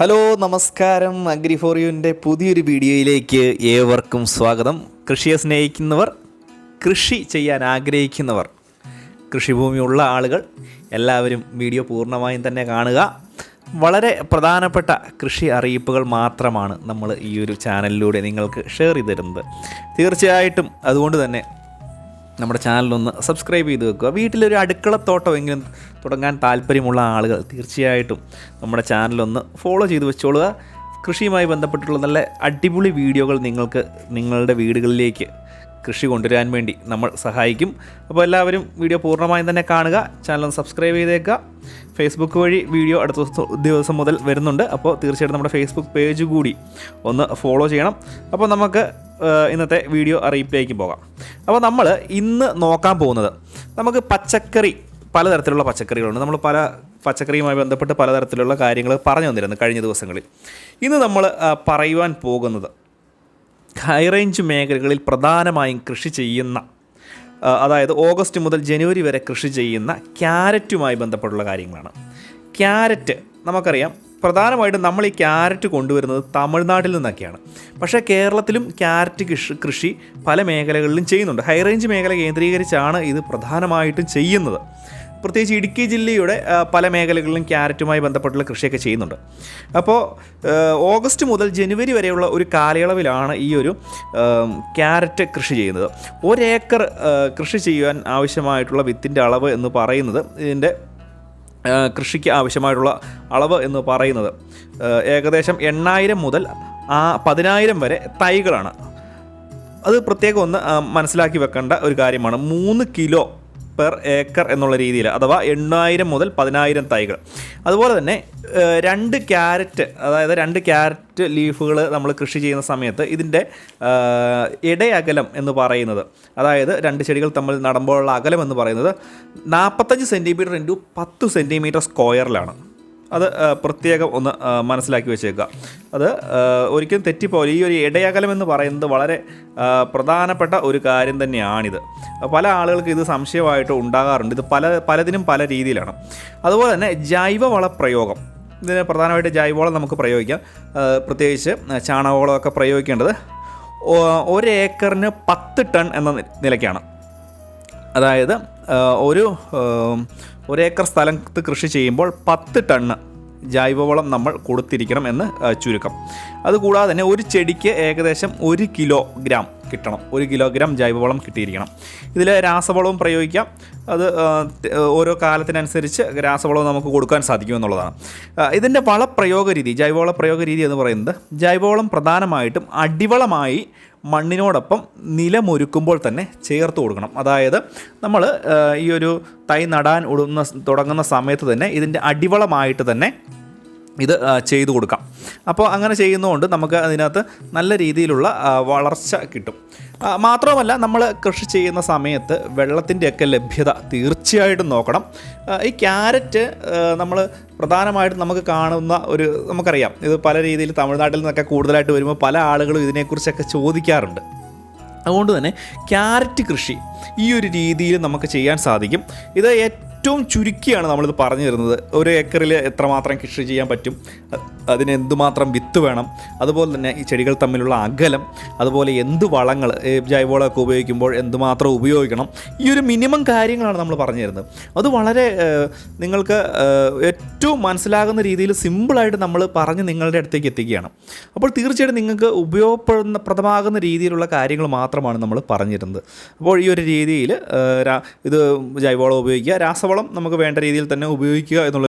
Hello നമസ്കാരം. Agri four യുവിന്റെ പുതിയൊരു വീഡിയോയിലേക്ക് ഏവർക്കും സ്വാഗതം. കൃഷിയെ സ്നേഹിക്കുന്നവർ കൃഷി ചെയ്യാൻ ആഗ്രഹിക്കുന്നവർ കൃഷിഭൂമിയുള്ള ആളുകൾ എല്ലാവരും വീഡിയോ പൂർണമായും തന്നെ കാണുക. വളരെ പ്രധാനപ്പെട്ട കൃഷി അറിയിപ്പുകൾ മാത്രമാണ് നമ്മൾ ഈ ഒരു ചാനലിലൂടെ നിങ്ങൾക്ക് ഷെയർ ചെയ്ത് തരുന്നത് തീർച്ചയായിട്ടും അതുകൊണ്ട് തന്നെ നമ്മുടെ ചാനലൊന്ന് സബ്സ്ക്രൈബ് ചെയ്ത് വെക്കുക. വീട്ടിലൊരു അടുക്കളത്തോട്ടമെങ്കിലും തുടങ്ങാൻ താല്പര്യമുള്ള ആളുകൾ തീർച്ചയായിട്ടും നമ്മുടെ ചാനലൊന്ന് ഫോളോ ചെയ്ത് വെച്ചോളുക. കൃഷിയുമായി ബന്ധപ്പെട്ടിട്ടുള്ള നല്ല അടിപൊളി വീഡിയോകൾ നിങ്ങൾക്ക് നിങ്ങളുടെ വീടുകളിലേക്ക് കൃഷി കൊണ്ടുവരാൻ വേണ്ടി നമ്മൾ സഹായിക്കും. അപ്പോൾ എല്ലാവരും വീഡിയോ പൂർണമായും തന്നെ കാണുക. ചാനൽ സബ്സ്ക്രൈബ് ചെയ്തേക്കുക. ഫേസ്ബുക്ക് വഴി വീഡിയോ അടുത്ത ദിവസം- മുതൽ വരുന്നുണ്ട്. അപ്പോൾ തീർച്ചയായിട്ടും നമ്മുടെ ഫേസ്ബുക്ക് പേജ് കൂടി ഒന്ന് ഫോളോ ചെയ്യണം. അപ്പോൾ നമുക്ക് ഇന്നത്തെ വീഡിയോ അറിയിപ്പിലേക്ക് പോകാം. അപ്പോൾ നമ്മൾ ഇന്ന് നോക്കാൻ പോകുന്നത് നമുക്ക് പച്ചക്കറി പലതരത്തിലുള്ള പച്ചക്കറികളുണ്ട്. നമ്മൾ പല പച്ചക്കറിയുമായി ബന്ധപ്പെട്ട് പലതരത്തിലുള്ള കാര്യങ്ങൾ പറഞ്ഞു തന്നിരുന്നു കഴിഞ്ഞ ദിവസങ്ങളിൽ. ഇന്ന് നമ്മൾ പറയുവാൻ പോകുന്നത് ഹൈറേഞ്ച് മേഖലകളിൽ പ്രധാനമായും കൃഷി ചെയ്യുന്ന അതായത് ഓഗസ്റ്റ് മുതൽ ജനുവരി വരെ കൃഷി ചെയ്യുന്ന ക്യാരറ്റുമായി ബന്ധപ്പെട്ടുള്ള കാര്യങ്ങളാണ്. ക്യാരറ്റ് നമുക്കറിയാം പ്രധാനമായിട്ടും നമ്മൾ ഈ ക്യാരറ്റ് കൊണ്ടുവരുന്നത് തമിഴ്നാട്ടിൽ നിന്നൊക്കെയാണ്. പക്ഷേ കേരളത്തിലും ക്യാരറ്റ് കൃഷി പല മേഖലകളിലും ചെയ്യുന്നുണ്ട്. ഹൈറേഞ്ച് മേഖല കേന്ദ്രീകരിച്ചാണ് ഇത് പ്രധാനമായിട്ടും ചെയ്യുന്നത്. പ്രത്യേകിച്ച് ഇടുക്കി ജില്ലയുടെ പല മേഖലകളിലും ക്യാരറ്റുമായി ബന്ധപ്പെട്ടുള്ള കൃഷിയൊക്കെ ചെയ്യുന്നുണ്ട്. അപ്പോൾ ഓഗസ്റ്റ് മുതൽ ജനുവരി വരെയുള്ള ഒരു കാലയളവിലാണ് ഈ ഒരു ക്യാരറ്റ് കൃഷി ചെയ്യുന്നത്. ഒരേക്കർ കൃഷി ചെയ്യാൻ ആവശ്യമായിട്ടുള്ള വിത്തിന്റെ അളവ് എന്ന് പറയുന്നത് ഇതിന്റെ കൃഷിക്ക് ആവശ്യമായിട്ടുള്ള അളവ് എന്ന് പറയുന്നത്. ഏകദേശം എണ്ണായിരം മുതൽ ആ പതിനായിരം വരെ തൈകളാണ്. അത് പ്രത്യേകം ഒന്ന് മനസ്സിലാക്കി വെക്കേണ്ട ഒരു കാര്യമാണ്. മൂന്ന് കിലോ പെർ ഏക്കർ എന്നുള്ള രീതിയിൽ അഥവാ എണ്ണായിരം മുതൽ പതിനായിരം തൈകൾ. അതുപോലെ തന്നെ രണ്ട് ക്യാരറ്റ് അതായത് രണ്ട് ക്യാരറ്റ് ലീഫുകൾ നമ്മൾ കൃഷി ചെയ്യുന്ന സമയത്ത് ഇതിന്റെ ഇടയകലം എന്ന് പറയുന്നത് അതായത് രണ്ട് ചെടികൾ തമ്മിൽ നടുമ്പോഴുള്ള അകലം എന്ന് പറയുന്നത് നാൽപ്പത്തഞ്ച് സെന്റിമീറ്റർ ഇന്റു പത്ത് സെന്റിമീറ്റർ സ്ക്വയറിലാണ്. അത് പ്രത്യേകം ഒന്ന് മനസ്സിലാക്കി വെച്ചേക്കുക. അത് ഒരിക്കലും തെറ്റിപ്പോലെ ഈ ഒരു ഇടയകലം എന്ന് പറയുന്നത് വളരെ പ്രധാനപ്പെട്ട ഒരു കാര്യം തന്നെയാണിത്. പല ആളുകൾക്ക് ഇത് സംശയമായിട്ട് ഉണ്ടാകാറുണ്ട്. ഇത് പല പലതിനും പല രീതിയിലാണ്. അതുപോലെ തന്നെ ജൈവവള പ്രയോഗം ഇതിന് പ്രധാനമായിട്ട് ജൈവവളം നമുക്ക് പ്രയോഗിക്കാം. പ്രത്യേകിച്ച് ചാണകവളമൊക്കെ പ്രയോഗിക്കേണ്ടത് ഒരേക്കറിന് പത്ത് ടൺ എന്ന നിലയ്ക്കാണ്. അതായത് ഒരു ഒരേക്കർ സ്ഥലത്ത് കൃഷി ചെയ്യുമ്പോൾ പത്ത് ടണ്ണ് ജൈവവളം നമ്മൾ കൊടുത്തിരിക്കണം എന്ന് ചുരുക്കം. അതുകൂടാതെ തന്നെ ഒരു ചെടിക്ക് ഏകദേശം ഒരു കിലോ ഗ്രാം കിട്ടണം. ഒരു കിലോഗ്രാം ജൈവവളം കിട്ടിയിരിക്കണം. ഇതിൽ രാസവളവും പ്രയോഗിക്കാം. അത് ഓരോ കാലത്തിനനുസരിച്ച് രാസവളവും നമുക്ക് കൊടുക്കാൻ സാധിക്കും എന്നുള്ളതാണ് ഇതിന്റെ വളപ്രയോഗ രീതി ജൈവവള പ്രയോഗ രീതി എന്ന് പറയുന്നത് ജൈവവളം പ്രധാനമായിട്ടും അടിവളമായി മണ്ണിനോടൊപ്പം നിലമൊരുക്കുമ്പോൾ തന്നെ ചേർത്ത് കൊടുക്കണം. അതായത് നമ്മൾ ഈ ഒരു തൈ നടാൻ ഉടുന്ന തുടങ്ങുന്ന സമയത്ത് തന്നെ ഇതിന്റെ അടിവളമായിട്ട് തന്നെ ഇത് ചെയ്തു കൊടുക്കാം. അപ്പോൾ അങ്ങനെ ചെയ്യുന്നതുകൊണ്ട് നമുക്ക് അതിനകത്ത് നല്ല രീതിയിലുള്ള വളർച്ച കിട്ടും. മാത്രമല്ല നമ്മൾ കൃഷി ചെയ്യുന്ന സമയത്ത് വെള്ളത്തിന്റെയൊക്കെ ലഭ്യത തീർച്ചയായിട്ടും നോക്കണം. ഈ ക്യാരറ്റ് നമ്മൾ പ്രധാനമായിട്ടും നമുക്ക് കാണുന്ന ഒരു നമുക്കറിയാം ഇത് പല രീതിയിൽ തമിഴ്നാട്ടിൽ നിന്നൊക്കെ കൂടുതലായിട്ട് വരുമ്പോൾ പല ആളുകളും ഇതിനെക്കുറിച്ചൊക്കെ ചോദിക്കാറുണ്ട്. അതുകൊണ്ട് തന്നെ ക്യാരറ്റ് കൃഷി ഈ ഒരു രീതിയിൽ നമുക്ക് ചെയ്യാൻ സാധിക്കും. ഇത് ഏറ്റവും ചുരുക്കിയാണ് നമ്മളിത് പറഞ്ഞു തരുന്നത്. ഒരു ഏക്കറിൽ എത്രമാത്രം കൃഷി ചെയ്യാൻ പറ്റും? അതിന് എന്തുമാത്രം വിത്ത് വേണം? അതുപോലെ തന്നെ ഈ ചെടികൾ തമ്മിലുള്ള അകലം അതുപോലെ എന്ത് വളങ്ങൾ ജൈവവളമൊക്കെ ഉപയോഗിക്കുമ്പോൾ എന്തുമാത്രം ഉപയോഗിക്കണം? ഈ ഒരു മിനിമം കാര്യങ്ങളാണ് നമ്മൾ പറഞ്ഞു തരുന്നത്. അത് വളരെ നിങ്ങൾക്ക് ഏറ്റവും മനസ്സിലാകുന്ന രീതിയിൽ സിമ്പിളായിട്ട് നമ്മൾ പറഞ്ഞ് നിങ്ങളുടെ അടുത്തേക്ക് എത്തിക്കുകയാണ്. അപ്പോൾ തീർച്ചയായിട്ടും നിങ്ങൾക്ക് ഉപയോഗപ്പെടുന്ന പ്രദമാകുന്ന രീതിയിലുള്ള കാര്യങ്ങൾ മാത്രമാണ് നമ്മൾ പറഞ്ഞിരുന്നത് അപ്പോൾ ഈ ഒരു രീതിയിൽ ഇത് ജൈവവളം ഉപയോഗിക്കുക രാസവളം നമുക്ക് വേണ്ട രീതിയിൽ തന്നെ ഉപയോഗിക്കുക എന്നുള്ള